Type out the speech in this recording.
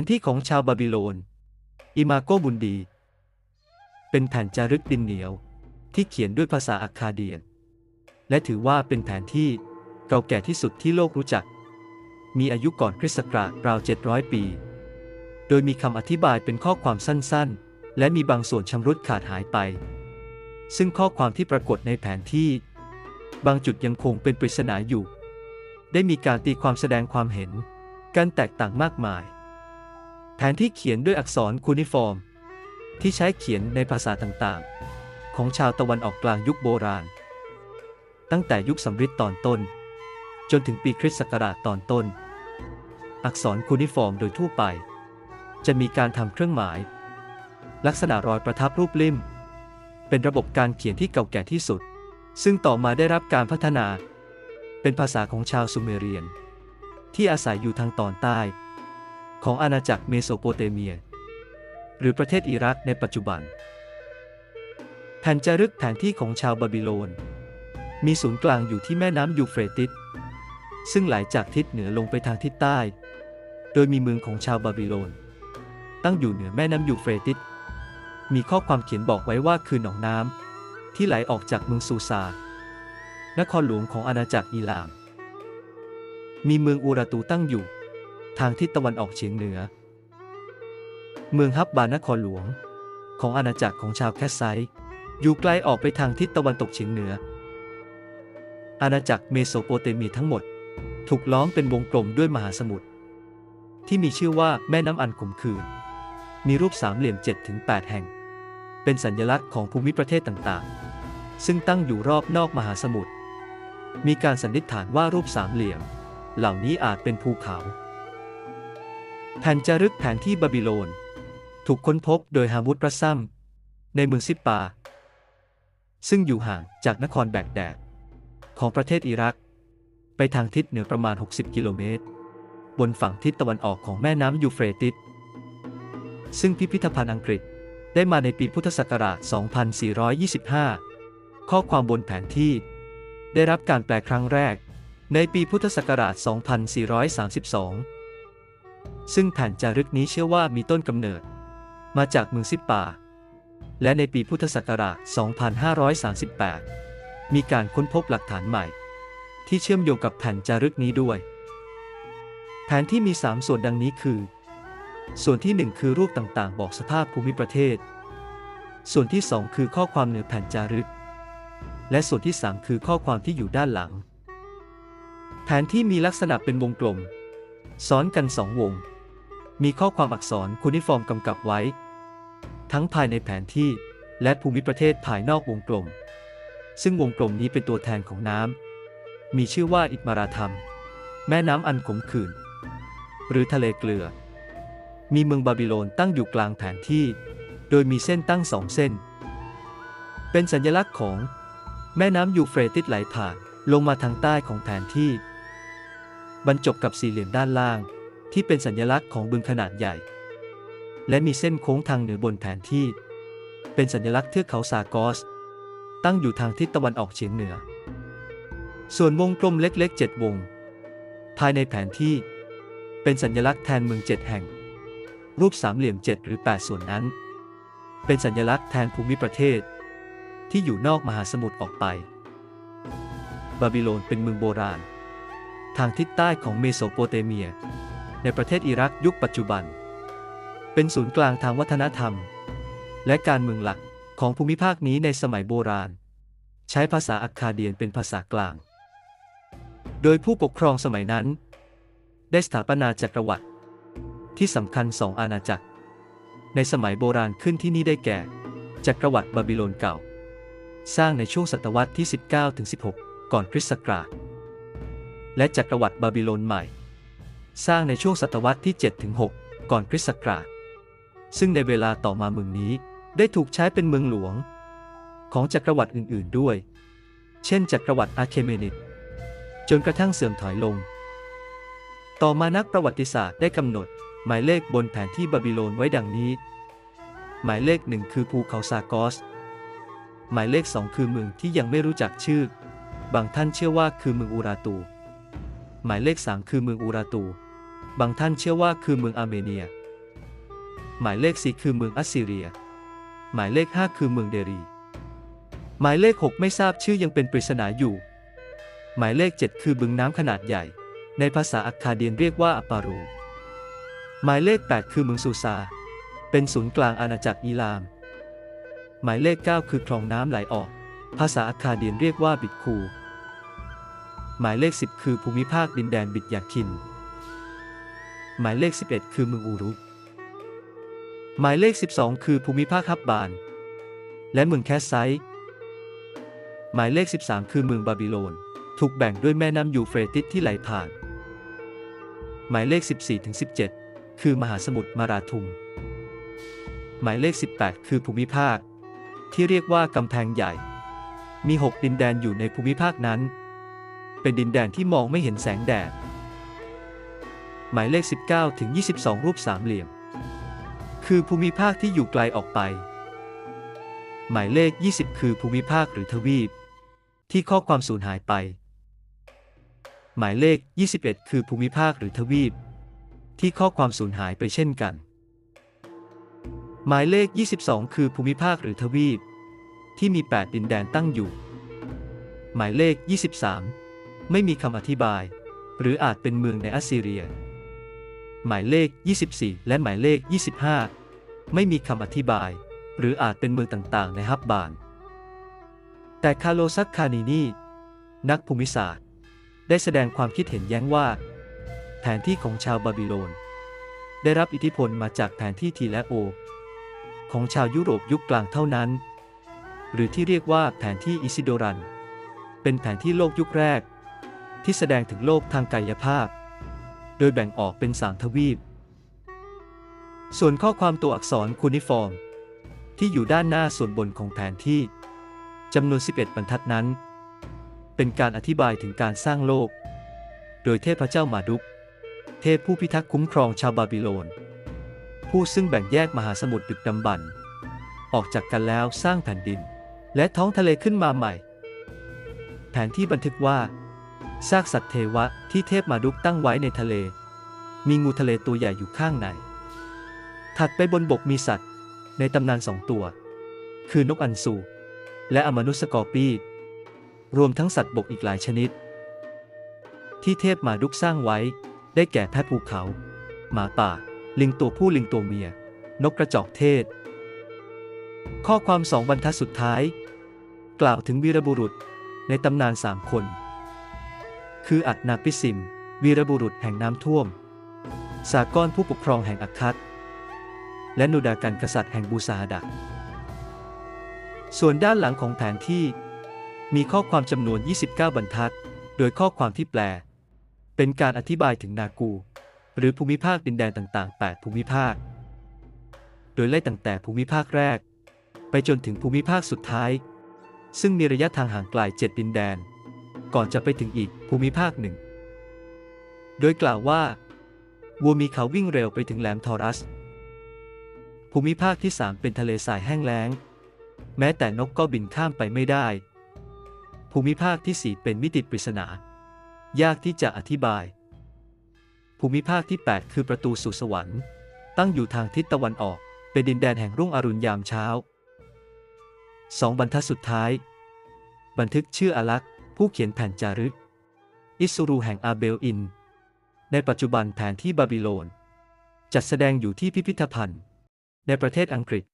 นที่ของชาวบาบิโลน อิมาโกบุนดี เป็นแผ่นจารึกดินเหนียว ที่เขียนด้วยภาษาอัคคาเดียน และถือว่าเป็นแผนที่เก่าแก่ที่สุดที่โลกรู้จัก มีอายุก่อนคริสต์ศักราชราว 700 ปี โดยมีคำอธิบายเป็นข้อความสั้นๆ และมีบางส่วนชำรุดขาดหายไป ซึ่งข้อความที่ปรากฏในแผนที่ บางจุดยังคงเป็นปริศนาอยู่ ได้มีการตีความแสดงความเห็นกันแตกต่างมากมาย แผนที่เขียนด้วยอักษรคูนิฟอร์ม ที่ใช้เขียนในภาษาต่างๆ ของชาวตะวันออกกลางยุคโบราณ ตั้งแต่ยุคสำริดตอนต้น จนถึงปีคริสต์ศักราชตอนต้น อักษรคูนิฟอร์มโดยทั่วไป จะมีการทำเครื่องหมาย ลักษณะรอยประทับรูปลิ่ม เป็นระบบการเขียนที่เก่าแก่ที่สุด ซึ่งต่อมาได้รับการพัฒนา เป็นภาษาของชาวซูเมเรียน ที่อาศัยอยู่ทางตอนใต้ ของอาณาจักรเมโสโปเตเมีย หรือประเทศอิรักในปัจจุบัน แผ่นจารึกแผนที่ของชาวบาบิโลน มีศูนย์กลางอยู่ที่แม่น้ำยูเฟรติสซึ่งไหลจากทิศเหนือลงไปทางทิศใต้ โดยมีเมืองของชาวบาบิโลน ตั้งอยู่เหนือแม่น้ำยูเฟรติสมีข้อความเขียนบอกไว้ว่าคือหนองน้ำที่ไหลออกจากเมืองซูซานครหลวงของอาณาจักรอิหร่านมีเมืองอูราตูตั้งอยู่ ทางทิศตะวันออกเฉียงเหนือ เมืองฮับบานครหลวง ของอาณาจักรของชาวแคสไซอยู่ไกลออกไปทางทิศตะวันตกเฉียงเหนือ อาณาจักรเมโสโปเตเมียทั้งหมด ถูกล้อมเป็นวงกลมด้วยมหาสมุทรที่มีชื่อว่าแม่น้ำอันขมขื่นมีรูปสามเหลี่ยม7-8แห่ง เป็นสัญลักษณ์ของภูมิประเทศต่างๆ ซึ่งตั้งอยู่รอบนอกมหาสมุทร มีการสันนิษฐานว่ารูปสามเหลี่ยม เหล่านี้อาจเป็นภูเขา แผ่นจารึกแผนที่บาบิโลน ถูกค้นพบโดยฮามุดรัสซัม ในเมืองซิปปา ซึ่งอยู่ห่างจากนครแบกแดด ของประเทศอิรัก ไปทางทิศเหนือประมาณ 60 กิโลเมตร บนฝั่งทิศตะวันออกของแม่น้ำยูเฟรติสซึ่งพิพิธภัณฑ์อังกฤษได้มาในปีพุทธศักราช 2425 ข้อความบนแผนที่ ได้รับการแปลครั้งแรก ในปีพุทธศักราช 2432 ซึ่งแผ่นจารึกนี้เชื่อว่ามีต้นกำเนิด มาจากเมืองซิปปา และในปีพุทธศักราช 2538 มีการค้นพบหลักฐานใหม่ ที่เชื่อมโยงกับแผ่นจารึกนี้ด้วย แผนที่มี 3 ส่วนดังนี้คือ ส่วนที่ 1 คือรูปต่างๆ บอกสภาพภูมิประเทศ ส่วนที่ 2 คือข้อความเหนือแผ่นจารึก และส่วนที่ 3 คือข้อความที่อยู่ด้านหลัง แผนที่มีลักษณะเป็นวงกลม ซ้อนกันสองวง มีข้อความอักษรคูนิฟอร์มกำกับไว้ ทั้งภายในแผนที่และภูมิประเทศภายนอกวงกลม ซึ่งวงกลมนี้เป็นตัวแทนของน้ำ มีชื่อว่าอิตมาราธรรม แม่น้ำอันขมขื่น หรือทะเลเกลือ มีเมืองบาบิโลนตั้งอยู่กลางแผนที่ โดยมีเส้นตั้งสองเส้น เป็นสัญลักษณ์ของแม่น้ำยูเฟรติสไหลผ่านลงมาทางใต้ของแผนที่ บรรจบกับสี่เหลี่ยมด้านล่าง ที่เป็นสัญลักษณ์ของบึงขนาดใหญ่ และมีเส้นโค้งทางเหนือบนแผนที่ เป็นสัญลักษณ์เทือกเขาซากอส ตั้งอยู่ทางทิศตะวันออกเฉียงเหนือ ส่วนวงกลมเล็กๆ 7 วง ภายในแผนที่ เป็นสัญลักษณ์แทนเมืองเจ็ดแห่ง รูปสามเหลี่ยม 7 หรือ 8 ส่วนนั้น เป็นสัญลักษณ์แทนภูมิประเทศ ที่อยู่นอกมหาสมุทรออกไปบาบิโลนเป็นเมืองโบราณ ทางทิศใต้ของเมโสโปเตเมีย ในประเทศอิรักยุคปัจจุบัน เป็นศูนย์กลางทางวัฒนธรรม และการเมืองหลักของภูมิภาคนี้ในสมัยโบราณ ใช้ภาษาอัคคาเดียนเป็นภาษากลาง โดยผู้ปกครองสมัยนั้น ได้สถาปนาจักรวรรดิที่สำคัญสองอาณาจักร ในสมัยโบราณขึ้นที่นี่ได้แก่ จักรวรรดิบาบิโลนเก่า สร้างในช่วงศตวรรษที่ 19-16 ก่อนคริสต์ศักราชและจักรวรรดิบาบิโลนใหม่ สร้างในช่วงศตวรรษที่ 7-6 ก่อนคริสต์ศักราช ซึ่งในเวลาต่อมาเมืองนี้ได้ถูกใช้เป็นเมืองหลวง ของจักรวรรดิอื่น ๆ ด้วย เช่น จักรวรรดิอาร์เคเมนิด จนกระทั่งเสื่อมถอยลง ต่อมานักประวัติศาสตร์ได้กำหนด หมายเลขบนแผนที่บาบิโลนไว้ดังนี้ หมายเลขหนึ่งคือภูเขาซากอส หมายเลขสองคือเมืองที่ยังไม่รู้จักชื่อ บางท่านเชื่อว่าคือเมืองอูราตู หมายเลขสามคือเมืองอูราตู บางท่านเชื่อว่าคือเมืองอาร์เมเนีย หมายเลข4คือเมืองอัสซีเรีย หมายเลข 5 คือเมืองเดรี หมายเลข 6 ไม่ทราบชื่อยังเป็นปริศนาอยู่ หมายเลข 7 คือบึงน้ำขนาดใหญ่ ในภาษาอัคคาเดียนเรียกว่าอปารู หมายเลข 8 คือเมืองซูซา เป็นศูนย์กลางอาณาจักรอิลาม หมายเลข 9 คือคลองน้ำไหลออก ภาษาอัคคาเดียนเรียกว่าบิดคู หมายเลข 10 คือภูมิภาคดินแดนบิดยาคิน หมายเลข 11 คือเมืองอูรุ หมายเลข 12 คือภูมิภาคฮับบาน และเมืองแคสไซหมายเลข 13 คือเมืองบาบิโลน ถูกแบ่งด้วยแม่น้ำยูเฟรติสที่ไหลผ่าน หมายเลข 14ถึง17 คือมหาสมุทรมาราทุม หมายเลข 18 คือภูมิภาค ที่เรียกว่ากำแพงใหญ่ มี 6 ดินแดนอยู่ในภูมิภาคนั้น เป็นดินแดนที่มองไม่เห็นแสงแดด หมายเลข 19 ถึง 22 รูปสามเหลี่ยม คือภูมิภาคที่อยู่ไกลออกไป หมายเลข 20 คือภูมิภาคหรือทวีป ที่ข้อความสูญหายไป หมายเลข 21 คือภูมิภาคหรือทวีป ที่ข้อความสูญหายไปเช่นกัน หมายเลข 22 คือภูมิภาคหรือทวีป ที่มี 8 ดินแดนตั้งอยู่ หมายเลข 23 ไม่มีคำอธิบาย หรืออาจเป็นเมืองในอัสซีเรีย หมายเลข 24 และหมายเลข 25 ไม่มีคำอธิบาย หรืออาจเป็นเมืองต่างๆ ในฮับบาน แต่คาโลซักคานีนีนักภูมิศาสตร์ ได้แสดงความคิดเห็นแย้งว่า แผนที่ของชาวบาบิโลน ได้รับอิทธิพลมาจากแผนที่ทีและโอ ของชาวยุโรปยุคกลางเท่านั้น หรือที่เรียกว่าแผนที่อิซิโดรัน เป็นแผนที่โลกยุคแรก ที่แสดงถึงโลกทางกายภาพ โดยแบ่งออกเป็นสามทวีป ส่วนข้อความตัวอักษรคูนิฟอร์ม ที่อยู่ด้านหน้าส่วนบนของแผนที่จำนวน 11 บรรทัดนั้น เป็นการอธิบายถึงการสร้างโลก โดยเทพเจ้ามาดุก เทพผู้พิทักษ์คุ้มครองชาวบาบิโลน ผู้ซึ่งแบ่งแยกมหาสมุทรดึกดำบรรพ์ออกจากกันแล้วสร้างแผ่นดิน และท้องทะเลขึ้นมาใหม่ แผนที่บันทึกว่า ซากสัตว์เทวะที่เทพมาดุกตั้งไว้ในทะเล มีงูทะเลตัวใหญ่อยู่ข้างใน ถัดไปบนบกมีสัตว์ ในตำนานสองตัว คือนกอันสูและอมนุษย์สกอร์ปีรวมทั้งสัตว์บกอีกหลายชนิด ที่เทพมาดุกสร้างไว้ ได้แก่แพะภูเขา หมาป่า ลิงตัวผู้ลิงตัวเมีย นกกระจอกเทศ ข้อความสองบรรทัดสุดท้าย กล่าวถึงวีรบุรุษในตำนานสามคน คืออัดนาปิสิม วีรบุรุษแห่งน้ำท่วม สากรผู้ปกครองแห่งอัคคัตและนูดากันกษัตริย์แห่งบูซาดะส่วนด้านหลังของแผนที่ มีข้อความจำนวน 29 บรรทัด โดยข้อความที่แปล เป็นการอธิบายถึงนากู หรือภูมิภาคดินแดนต่าง ๆ 8 ภูมิภาค โดยไล่ตั้งแต่ภูมิภาคแรก ไปจนถึงภูมิภาคสุดท้าย ซึ่งมีระยะทางห่างไกล 7 ดินแดน ก่อนจะไปถึงอีกภูมิภาคหนึ่ง โดยกล่าวว่าวัวมีเขาวิ่งเร็วไปถึงแหลมทอรัส ภูมิภาคที่ 3 เป็นทะเลทรายแห้งแล้ง แม้แต่นกก็บินข้ามไปไม่ได้ ภูมิภาคที่ 4 เป็นมิติปริศนา ยากที่จะอธิบาย ภูมิภาคที่ 8 คือประตูสู่สวรรค์ ตั้งอยู่ทางทิศตะวันออก เป็นดินแดนแห่งรุ่งอรุณยามเช้าสองบรรทัดสุดท้าย บันทึกชื่ออาลักษ ผู้เขียนแผ่นจารึก อิสุรูแห่งอาเบลอิน ในปัจจุบันแผนที่บาบิโลน จัดแสดงอยู่ที่พิพิธภัณฑ์ ในประเทศอังกฤษ